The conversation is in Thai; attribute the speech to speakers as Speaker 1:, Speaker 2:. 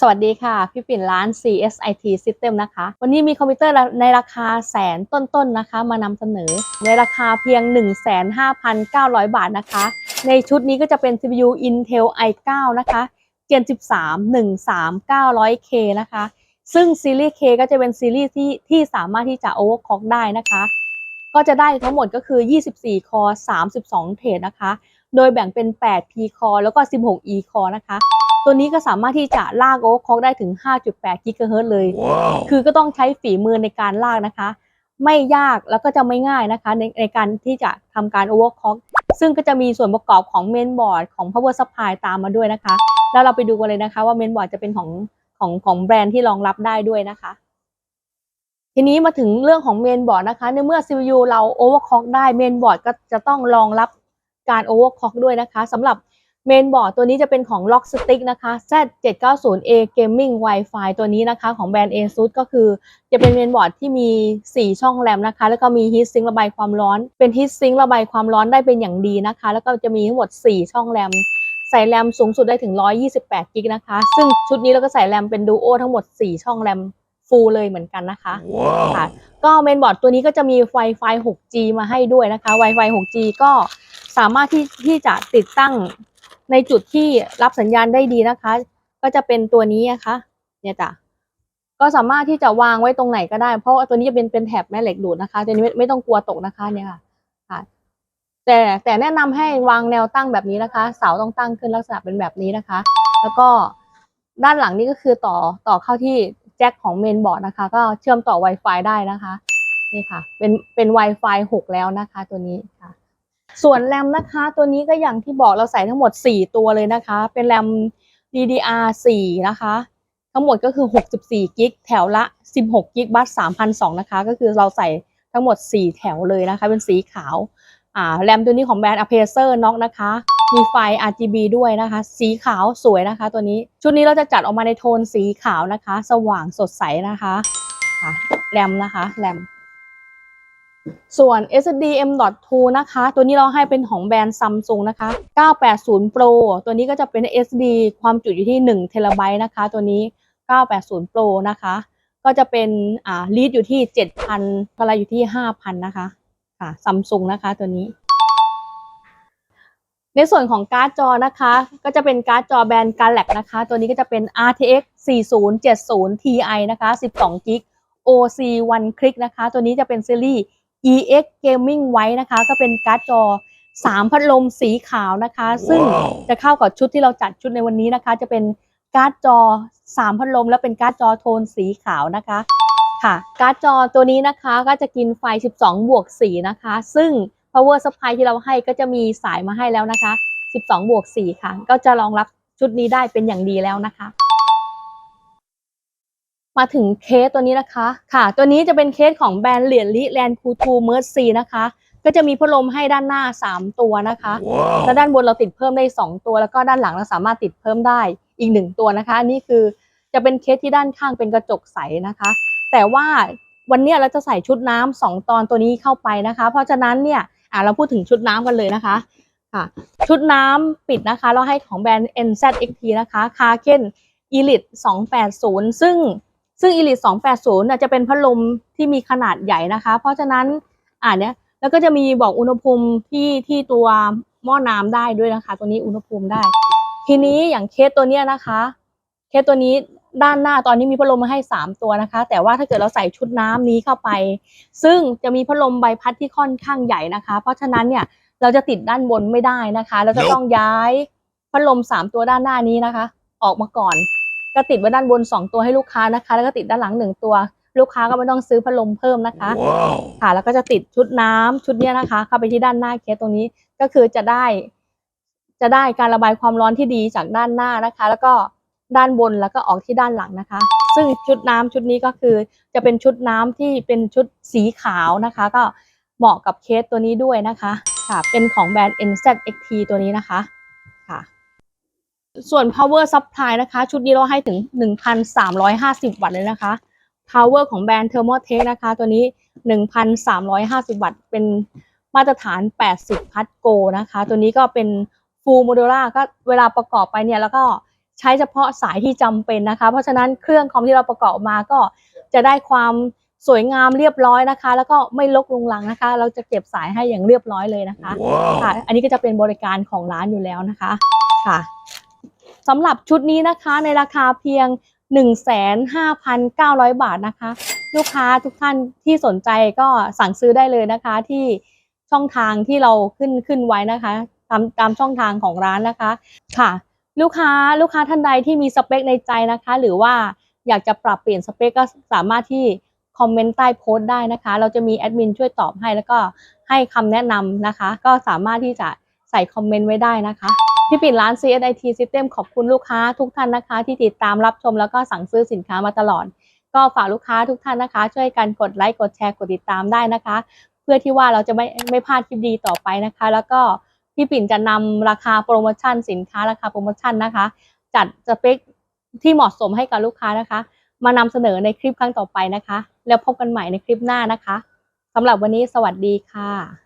Speaker 1: สวัสดีค่ะ พี่ปิ่นร้าน CSIT System นะคะ วันนี้มีคอมพิวเตอร์ในราคาแสนต้นๆนะคะ มานำเสนอ ในราคาเพียง 15,900 บาทนะคะ ในชุดนี้ก็จะเป็น CPU Intel i9 นะคะ Gen 13 13900K นะคะ ซึ่งซีรีส์ K ก็จะเป็นซีรีส์ที่ที่สามารถที่จะ overclock ได้นะคะ ก็จะได้ทั้งหมดก็คือ 24 คอร์32 เทรดนะคะ โดยแบ่งเป็น 8 P คอร์แล้วก็ 16 E คอร์นะคะ ตัวนี้ก็สามารถที่จะลากโอเวอร์คล็อกได้ถึง 5.8กิกะเฮิรตซ์เลย
Speaker 2: Wow.
Speaker 1: คือก็ต้องใช้ฝีมือในการลากนะคะ ไม่ยากแล้วก็จะไม่ง่ายนะคะในในการที่จะทำการโอเวอร์คล็อกซึ่งก็จะมีส่วนประกอบของเมนบอร์ดของ power supply ตามมาด้วยนะคะ แล้วเราไปดูกันเลยนะคะว่าเมนบอร์ดจะเป็นของของของแบรนด์ที่รองรับได้ด้วยนะคะทีนี้มาถึงเรื่องของเมนบอร์ดนะคะ ในเมื่อ CPU เราโอเวอร์คล็อกได้เมนบอร์ดก็จะต้องรองรับการโอเวอร์คล็อกด้วยนะคะสำหรับ เมนบอร์ดตัวนี้จะเป็นของ Logstick นะคะ Z790A Gaming Wi-Fi ตัวนี้นะคะของแบรนด์ ASUS ก็คือ จะเป็นเมนบอร์ดที่มี 4 ช่องแรมนะคะ แล้วก็มี Heat Sink ระบายความร้อน เป็น Heat Sink ระบายความร้อนได้เป็นอย่างดีนะคะ แล้วก็จะมีทั้งหมด 4 ช่องแรมใส่แรมสูงสุดได้ถึง 128 กิกนะคะ ซึ่งชุดนี้เราก็ใส่แรมเป็น Duo ทั้งหมด 4 ช่องแรมฟูลเลยเหมือนกันนะคะค่ะ
Speaker 2: Wow.
Speaker 1: ก็เมนบอร์ดตัวนี้ก็จะมี Wi-Fi 6G มาให้ด้วยนะคะ Wi-Fi 6G ก็สามารถที่ที่จะติดตั้ง ในจุดที่รับสัญญาณได้ดีนะคะ ก็จะเป็นตัวนี้นะคะ เนี่ยจ้ะก็สามารถที่จะวางไว้ตรงไหนก็ได้ เพราะตัวนี้จะเป็นเป็นแถบแม่เหล็กดูดนะคะตัวนี้ไม่ไม่ต้องกลัวตกนะคะเนี่ยค่ะค่ะ แต่แต่แนะนำให้วางแนวตั้งแบบนี้นะคะ เสาต้องตั้งขึ้นลักษณะเป็นแบบนี้นะคะ แล้วก็ด้านหลังนี้ก็คือต่อต่อเข้าที่แจ็คของเมนบอร์ดนะคะ ก็เชื่อมต่อ Wi-Fi ได้นะคะ นี่ค่ะ เป็นเป็น Wi-Fi 6 แล้วนะคะ ตัวนี้ค่ะ ส่วนแรมนะคะตัวนี้ก็อย่างที่บอกเราใส่ทั้งหมด 4 ตัวเลยนะคะ เป็นแรม DDR4 นะคะ ทั้งหมดก็คือ 64 กิกแถวละ 16 กิกบัส3,200นะคะ ก็คือเราใส่ทั้งหมด 4 แถวเลยนะคะ เป็นสีขาวอ่าแรมตัวนี้ของแบรนด์ Acer Knox นะคะ มีไฟ RGB ด้วยนะคะ สีขาวสวยนะคะ ตัวนี้ชุดนี้เราจะจัดออกมาในโทนสีขาวนะคะ สว่างสดใสนะคะแรมนะคะแรม ส่วน SDM.2 นะคะ ตัวนี้เราให้เป็นของแบรนด์ Samsung นะคะ 980 Pro ตัวนี้ก็จะเป็น SD ความจุอยู่ที่1เทราไบต์นะคะ ตัวนี้ 980 Pro นะคะ ก็จะเป็นอ่าลีดอยู่ที่ 7,000กำไรอยู่ที่ 5,000 นะคะค่ะ Samsung นะคะตัวนี้ ในส่วนของการ์ดจอนะคะ ก็จะเป็นการ์ดจอแบรนด์ Galax นะคะ ตัวนี้ก็จะเป็น RTX 4070 Ti นะคะ 12 g b OC One Click นะคะ ตัวนี้จะเป็นซีรีส์ EX Gaming White นะคะ ก็เป็นการ์ดจอ 3 พัดลมสีขาวนะคะ ซึ่ง
Speaker 2: ว้าว
Speaker 1: จะเข้ากับชุดที่เราจัดชุดในวันนี้นะคะ จะเป็นการ์ดจอ 3 พัดลม และเป็นการ์ดจอโทนสีขาวนะคะค่ะ การ์ดจอตัวนี้นะคะก็จะกินไฟ 12 บวก 4 นะคะ ซึ่ง power supply ที่เราให้ก็จะมีสายมาให้แล้วนะคะ 12 บวก 4 ค่ะ ก็จะรองรับชุดนี้ได้เป็นอย่างดีแล้วนะคะ มาถึงเคสตัวนี้นะคะค่ะ ตัวนี้จะเป็นเคสของแบรนด์เหรียญลิแลนคูทูเมอร์ซีนะคะก็จะมีพัดลมให้ด้านหน้า 3 ตัวนะคะ
Speaker 2: Wow.
Speaker 1: แล้วด้านบนเราติดเพิ่มได้ 2 ตัว แล้วก็ด้านหลังเราสามารถติดเพิ่มได้อีก 1 ตัวนะคะ นี่คือจะเป็นเคสที่ด้านข้างเป็นกระจกใสนะคะ แต่ว่าวันเนี้ยเราจะใส่ชุดน้ำสองตอนตัวนี้เข้าไปนะคะ เพราะฉะนั้นเนี่ยอะเราพูดถึงชุดน้ำกันเลยนะคะค่ะ ชุดน้ำปิดนะคะ เราให้ของแบรนด์ NZXT นะคะคาเคน Elite 280 ซึ่ง ซึ่ง Elite 280น่ะจะเป็นพัดลมที่มีขนาดใหญ่นะคะ เพราะฉะนั้นอ่าเนี้ยแล้วก็จะมีบอกอุณหภูมิที่ที่ตัวหม้อน้ำได้ด้วยนะคะ ตัวนี้อุณหภูมิได้ ทีนี้อย่างเคสตัวเนี้ยนะคะ เคสตัวนี้ด้านหน้าตอนนี้มีพัดลมมาให้ 3 ตัวนะคะ แต่ว่าถ้าเกิดเราใส่ชุดน้ำนี้เข้าไป ซึ่งจะมีพัดลมใบพัดที่ค่อนข้างใหญ่นะคะ เพราะฉะนั้นเนี่ยเราจะติดด้านบนไม่ได้นะคะ เราจะ
Speaker 2: Nope
Speaker 1: ต้องย้ายพัดลม3ตัวด้านหน้านี้นะคะ ออกมาก่อน ก็ติดไว้ด้านบน 2 ตัวให้ลูกค้านะคะ แล้วก็ติดด้านหลัง 1 ตัว ลูกค้าก็ไม่ต้องซื้อพัดลมเพิ่มนะคะ
Speaker 2: Wow.
Speaker 1: ค่ะ แล้วก็จะติดชุดน้ำชุดเนี้ยนะคะ เข้าไปที่ด้านหน้าเคสตรงนี้ก็คือจะได้ จะได้การระบายความร้อนที่ดีจากด้านหน้านะคะ แล้วก็ด้านบนแล้วก็ออกที่ด้านหลังนะคะ ซึ่งชุดน้ำชุดนี้ก็คือจะเป็นชุดน้ำที่เป็นชุดสีขาวนะคะ ก็เหมาะกับเคสตัวนี้ด้วยนะคะ ค่ะ เป็นของแบรนด์ NZXT ตัวนี้นะคะค่ะ ส่วน power supply นะคะ ชุดนี้เราให้ถึง 1,350 วัตต์เลยนะคะ power ของแบรนด์ Thermotech นะคะ ตัวนี้ 1,350 วัตต์ เป็นมาตรฐาน 80 พัทโกนะคะ ตัวนี้ก็เป็น full modular ก็เวลาประกอบไปเนี่ย แล้วก็ใช้เฉพาะสายที่จำเป็นนะคะ เพราะฉะนั้นเครื่องคอมที่เราประกอบมาก็จะได้ความสวยงามเรียบร้อยนะคะ แล้วก็ไม่ลกลุงลังนะคะ เราจะเก็บสายให้อย่างเรียบร้อยเลยนะคะค่ะ อันนี้ก็จะเป็นบริการของร้านอยู่แล้วนะคะ ค่ะ สำหรับชุดนี้นะคะในราคาเพียง 15,900 บาทนะคะ ลูกค้าทุกท่านที่สนใจก็สั่งซื้อได้เลยนะคะที่ช่องทางที่เราขึ้นขึ้นไว้นะคะตามตามช่องทางของร้านนะคะค่ะ ลูกค้าลูกค้าท่านใดที่มีสเปคในใจนะคะ หรือว่าอยากจะปรับเปลี่ยนสเปคก็สามารถที่คอมเมนต์ใต้โพสต์ได้นะคะ เราจะมีแอดมินช่วยตอบให้แล้วก็ให้คำแนะนำนะคะ ก็สามารถที่จะใส่คอมเมนต์ไว้ได้นะคะ พี่ปิ่นร้าน CSIT System ขอบคุณลูกค้าทุกท่านนะคะ ที่ติดตามรับชมแล้วก็สั่งซื้อสินค้ามาตลอด ก็ฝากลูกค้าทุกท่านนะคะ ช่วยกันกดไลค์กดแชร์กดติดตามได้นะคะ เพื่อที่ว่าเราจะไม่ไม่พลาดคลิปดีต่อไปนะคะ แล้วก็พี่ปิ่นจะนำราคาโปรโมชั่นสินค้าราคาโปรโมชั่นนะคะ จัดสเปคที่เหมาะสมให้กับลูกค้านะคะ มานำเสนอในคลิปครั้งต่อไปนะคะ แล้วพบกันใหม่ในคลิปหน้านะคะสำหรับวันนี้สวัสดีค่ะ